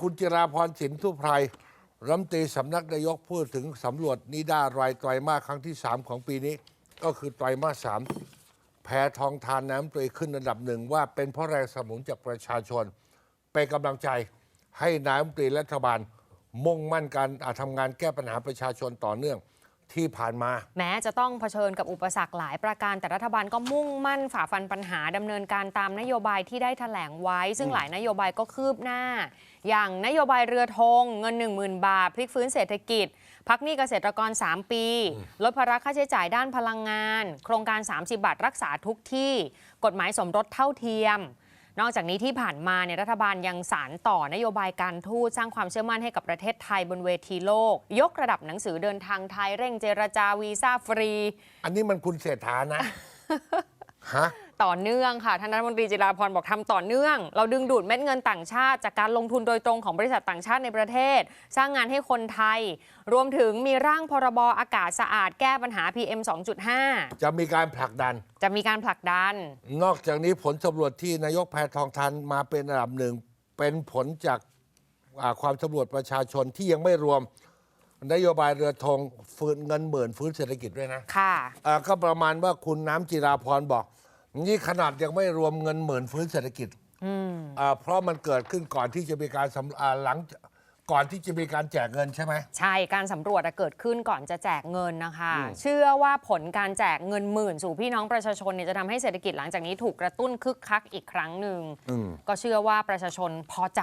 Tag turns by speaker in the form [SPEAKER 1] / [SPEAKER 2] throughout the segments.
[SPEAKER 1] คุณจิราพรสินทุไพรรัมตีสำนักนายกพูดถึงสำรวจนิด้ารายไตรมาสครั้งที่ 3 ของปีนี้ ก็คือไตรมาสสามแพทองทานน้ำตรีขึ้นอันดับหนึ่งว่าเป็นเพราะแรงสมุนจากประชาชน เป็นกำลังใจให้นายกรัฐมนตรีและรัฐบาลมุ่งมั่นการอ่าทำงานแก้ปัญหาประชาชนต่อเนื่อง ที่ผ่านมา
[SPEAKER 2] แม้จะต้องเผชิญกับอุปสรรคหลายประการ แต่รัฐบาลก็มุ่งมั่นฝ่าฟันปัญหาดำเนินการตามนโยบายที่ได้แถลงไว้ ซึ่งหลายนโยบายก็คืบหน้า อย่างนโยบายเรือธงเงิน 10,000 บาท พลิกฟื้นเศรษฐกิจ พักหนี้เกษตรกร 3 ปี ลดภาระค่าใช้จ่ายด้านพลังงาน โครงการ 30 บาทรักษาทุกที่ กฎหมายสมรสเท่าเทียม นอกจากนี้ที่ผ่านมาเนี่ยรัฐบาลยังสารต่อนโยบายการทูตสร้างความเชื่อมั่นให้กับประเทศไทยบนเวทีโลก ยกระดับหนังสือเดินทางไทยเร่งเจรจาวีซ่าฟรี
[SPEAKER 1] อันนี้มันคุณเศรษฐานะ ฮะ
[SPEAKER 2] ต่อเนื่องค่ะท่านรัฐมนตรีจิราพรบอกทำต่อเนื่อง เราดึงดูดเม็ดเงินต่างชาติ จากการลงทุนโดยตรงของบริษัทต่างชาติในประเทศ สร้างงานให้คนไทย รวมถึงมีร่างพรบอากาศสะอาดแก้ปัญหา PM 2.5
[SPEAKER 1] จะมีการผลักดัน
[SPEAKER 2] จะมีการผลักดัน
[SPEAKER 1] นอกจากนี้ผลสำรวจที่นายกแพทองทานมาเป็นอันดับหนึ่งเป็นผลจากอ่าความสำรวจประชาชนที่ยังไม่รวมนโยบายเรือธงฟื้นเงินหมื่นฟื้นเศรษฐกิจด้วยนะ
[SPEAKER 2] ค่ะ
[SPEAKER 1] อ่าก็ประมาณว่าคุณน้ำจิราพรบอก นี่ขนาดยังไม่รวมเงินหมื่นฟื้นเศรษฐกิจอ่าเพราะมันเกิดขึ้นก่อนที่จะมีการสำอ่าหลังก่อนที่จะมีการแจกเงินใช่ไหม
[SPEAKER 2] ใช่การสำรวจอะเกิดขึ้นก่อนจะแจกเงินนะคะ เชื่อว่าผลการแจกเงินหมื่น สู่พี่น้องประชาชนเนี่ยจะทำให้เศรษฐกิจหลังจากนี้ถูกกระตุ้นคึกคักอีกครั้งหนึ่ง
[SPEAKER 1] อืม
[SPEAKER 2] ก็เชื่อว่าประชาชนพอใจ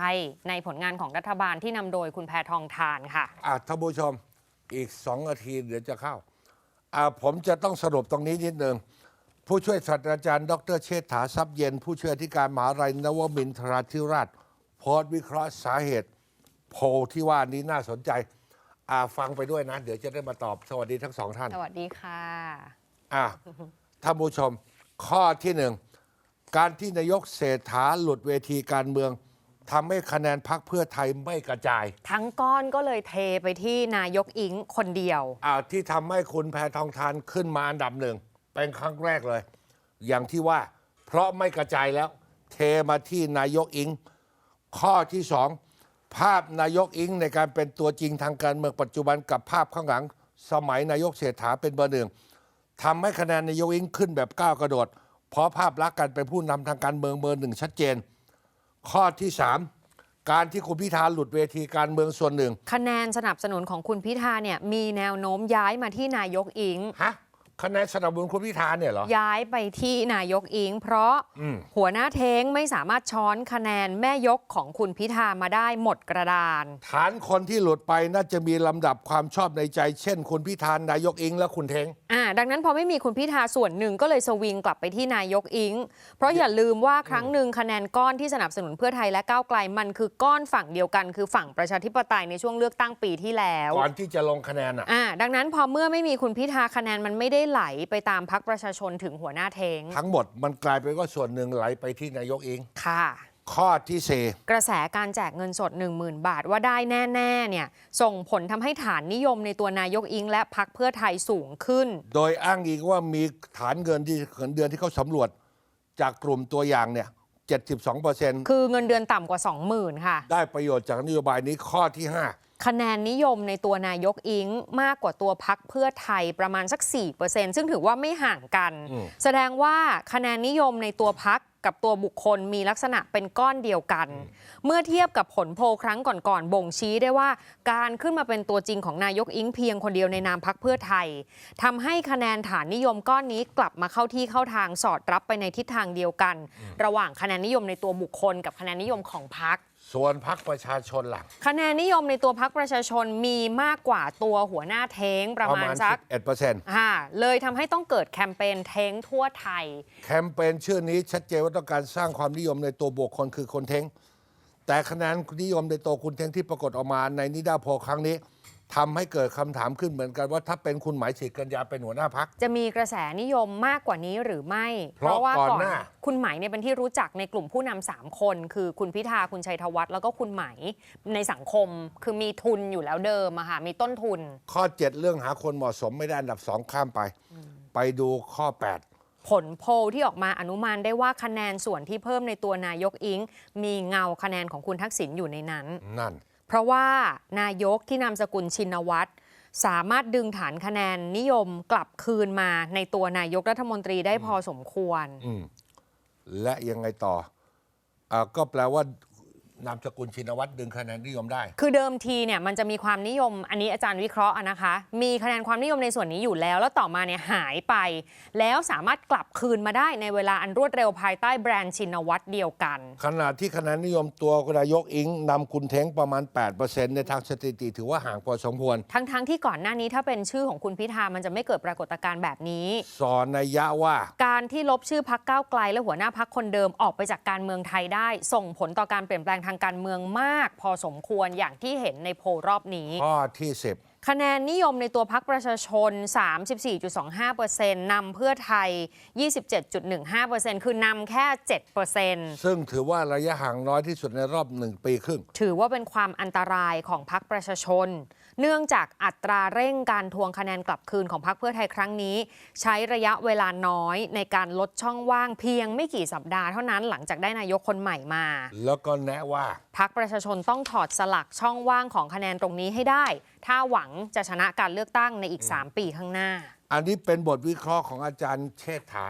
[SPEAKER 2] ในผลงานของรัฐบาลที่นำโดยคุณแพทองทานค่ะ
[SPEAKER 1] อะท่านผู้ชมอีกสองนาทีเดี๋ยวจะเข้าอ่าผมจะต้องสรุปตรงนี้นิดหนึ่ง ผู้ช่วยศาสตราจารย์ ดรเชษฐาทรัพย์เย็น ผู้ช่วยอธิการมหาลัยนวมินทราธิราชโพสต์วิเคราะห์สาเหตุโพลที่ว่านี้น่าสนใจอ่าฟังไปด้วยนะ เดี๋ยวจะได้มาตอบสวัสดีทั้งสองท่าน
[SPEAKER 2] สวัสดีค่ะ
[SPEAKER 1] อะท่านผู้ชม ข้อที่หนึ่งการที่นายกเศรษฐาหลุดเวทีการเมืองทำให้คะแนนพักเพื่อไทยไม่กระจาย
[SPEAKER 2] ทั้งก้อนก็เลยเทไปที่นายกอิงคนเดียว
[SPEAKER 1] อ่าที่ทำให้คุณแพทองทานขึ้นมาอันดับหนึ่ง เป็นครั้งแรกเลย อย่างที่ว่า เพราะไม่กระจายแล้ว เทมาที่นายกอิง ข้อที่สองภาพนายกอิงในการเป็นตัวจริงทางการเมืองปัจจุบันกับภาพข้างหลัง สมัยนายกเศรษฐาเป็นเบอร์หนึ่งทำให้คะแนนนายกอิงขึ้นแบบก้าวกระโดด เพราะภาพลักษณ์การเป็นผู้นำทางการเมืองเบอร์หนึ่งชัดเจน ข้อที่สามการที่คุณพิธาหลุดเวทีการเมืองส่วนหนึ่ง
[SPEAKER 2] คะแนนสนับสนุนของคุณพิธาเนี่ยมีแนวโน้มย้ายมาที่นายกอิง
[SPEAKER 1] ฮะ คะแนนสนับสนุนคุณพิธาเนี่ยเหรอ
[SPEAKER 2] ย้ายไปที่นายกอิง เพราะ
[SPEAKER 1] อืม
[SPEAKER 2] หัวหน้าเท้งไม่สามารถช้อนคะแนนแม่ยกของคุณพิธามาได้หมดกระดาน
[SPEAKER 1] ฐานคนที่หลุดไปน่าจะมีลำดับความชอบในใจ เช่น คุณพิธานนายกอิงและคุณเทง
[SPEAKER 2] อ่าดังนั้นพอไม่มีคุณพิธาส่วนหนึ่งก็เลยสวิงกลับไปที่นายกอิง เพราะอย่าลืมว่าครั้งหนึ่งคะแนนก้อนที่สนับสนุนเพื่อไทยและก้าวไกลมันคือก้อนฝั่งเดียวกัน คือฝั่งประชาธิปไตยในช่วงเลือกตั้งปีที่แล้ว
[SPEAKER 1] ก่อนที่จะลงคะแนนอะ
[SPEAKER 2] อ่าดังนั้นพอเมื่อไม่มีคุณพิธาคะแนนมันไม่ได้ไหลไปตามพักประชาชนถึงหัวหน้าเทง
[SPEAKER 1] ทั้งหมดมันกลายเป็นว่าส่วนหนึ่งไหลไปที่นายกอิง
[SPEAKER 2] ค่ะ
[SPEAKER 1] ข้อที่สี่
[SPEAKER 2] กระแสการแจกเงินสด 10,000 บาทว่าได้แน่ๆเนี่ยส่งผลทำให้ฐานนิยมในตัวนายกอิง และพักเพื่อไทยสูงขึ้น
[SPEAKER 1] โดยอ้างอิงว่ามีฐานเงินที่เงินเดือนที่เขาสำรวจจากกลุ่มตัวอย่างเนี่ย72เปอร์เซ็นต์
[SPEAKER 2] คือเงินเดือนต่ำกว่า 20,000 ค่ะ
[SPEAKER 1] ได้ประโยชน์จากนโยบายนี้ข้อที่ห้า
[SPEAKER 2] คะแนนนิยมในตัวนายกอิงมากกว่าตัวพักเพื่อไทยประมาณสัก 4%ซึ่งถือว่าไม่ห่างกัน แสดงว่าคะแนนนิยมในตัวพักกับตัวบุคคลมีลักษณะเป็นก้อนเดียวกัน เมื่อเทียบกับผลโพลครั้งก่อนๆ บ่งชี้ได้ว่า การขึ้นมาเป็นตัวจริงของนายกอิงเพียงคนเดียวในนามพักเพื่อไทยทำให้คะแนนฐานนิยมก้อนนี้กลับมาเข้าที่เข้าทางสอดรับไปในทิศทางเดียวกัน ระหว่างคะแนนนิยมในตัวบุคคล กับคะแนนนิยมของพัก
[SPEAKER 1] ส่วนพักประชาชนหลัก
[SPEAKER 2] คะแนนนิยมในตัวพักประชาชนมีมากกว่าตัวหัวหน้าเท้งประมาณสัก
[SPEAKER 1] 11เปอร์เซ็นต์
[SPEAKER 2] ค่ะเลยทำให้ต้องเกิดแคมเปญเท้งทั่วไทย
[SPEAKER 1] แคมเปญชื่อนี้ชัดเจนว่าต้องการสร้างความนิยมในตัวบุคคลคือคนเทงแต่คะแนนนิยมในตัวคุณเทงที่ปรากฏออกมาในนิดาโพลครั้งนี้ ทำให้เกิดคำถามขึ้นเหมือนกันว่าถ้าเป็นคุณหมายฉีดกัญญาเป็นหัวหน้าพัก
[SPEAKER 2] จะมีกระแสนิยมมากกว่านี้หรือไม่
[SPEAKER 1] เพราะก่อนหน้า
[SPEAKER 2] คุณไหมเนี่ยเป็นที่รู้จักในกลุ่มผู้นำสามคน คือคุณพิธาคุณชัยธวัฒน์แล้วก็คุณไหมในสังคมคือมีทุนอยู่แล้วเดิมอะค่ะมีต้นทุน
[SPEAKER 1] ข้อ 7 เรื่องหาคนเหมาะสมไม่ได้อันดับสองข้ามไป ไปดูข้อ 8
[SPEAKER 2] ผลโพลที่ออกมาอนุมานได้ว่าคะแนนส่วนที่เพิ่มในตัวนายกอิง มีเงาคะแนนของคุณทักษิณอยู่ในนั้น
[SPEAKER 1] นั่น
[SPEAKER 2] เพราะว่านายกที่นามสกุลชินวัตรสามารถดึงฐานคะแนนนิยมกลับคืนมาในตัวนายกรัฐมนตรีได้พอสมควร
[SPEAKER 1] และยังไงต่ออก็แปลว่า นามสกุลชินวัตรดึงคะแนนนิยมได้
[SPEAKER 2] คือเดิมทีเนี่ยมันจะมีความนิยมอันนี้อาจารย์วิเคราะห์อะนะคะ มีคะแนนความนิยมในส่วนนี้อยู่แล้ว แล้วต่อมาเนี่ยหายไป แล้วสามารถกลับคืนมาได้ในเวลาอันรวดเร็วภายใต้แบรนด์ชินวัตรเดียวกัน
[SPEAKER 1] ขณะที่คะแนนนิยมตัวนายกอิงนำคุณเท้งประมาณ 8%ในทางสถิติถือว่าห่างพอสมควร
[SPEAKER 2] ทั้งๆทที่ก่อนหน้านี้ถ้าเป็นชื่อของคุณพิธามันจะไม่เกิดปรากฏการณ์แบบนี้
[SPEAKER 1] สอนนัยยะว่า
[SPEAKER 2] การที่ลบชื่อพักก้าวไกล และหัวหน้าพักคนเดิมออกไปจากการเมืองไทยได้ ส่งผลต่อการเปลี่ยนแปลงทางการเมืองมาก พอสมควรอย่างที่เห็นในโพลรอบนี้
[SPEAKER 1] ข้อที่ 10
[SPEAKER 2] คะแนนนิยมในตัวพักประชาชน 34.25%นำเพื่อไทย 27.15%คือนำแค่ 7%
[SPEAKER 1] ซึ่งถือว่าระยะห่างน้อยที่สุดในรอบหนึ่งปีครึ่ง
[SPEAKER 2] ถือว่าเป็นความอันตรายของพักประชาชน เนื่องจากอัตราเร่งการทวงคะแนนกลับคืนของพักเพื่อไทยครั้งนี้ ใช้ระยะเวลาน้อยในการลดช่องว่างเพียงไม่กี่สัปดาห์เท่านั้นหลังจากได้นายกคนใหม่มา
[SPEAKER 1] แล้วก็แนะว่า
[SPEAKER 2] พักประชาชนต้องถอดสลักช่องว่างของคะแนนตรงนี้ให้ได้ ถ้าหวังจะชนะการเลือกตั้งในอีก 3 ปีข้างหน้า
[SPEAKER 1] อันนี้เป็นบทวิเคราะห์ของอาจารย์เชษฐา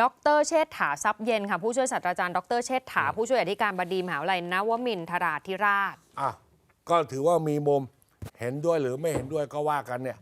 [SPEAKER 2] ดรเชษฐาทรัพย์เย็นค่ะ ผู้ช่วยศาสตราจารย์ดรเชษฐา ผู้ช่วยอธิการบดีมหาวิทยาลัยนวมินทราธิราช
[SPEAKER 1] อะก็ถือว่ามีมุม เห็นด้วยหรือไม่เห็นด้วยก็ว่ากันเนี่ย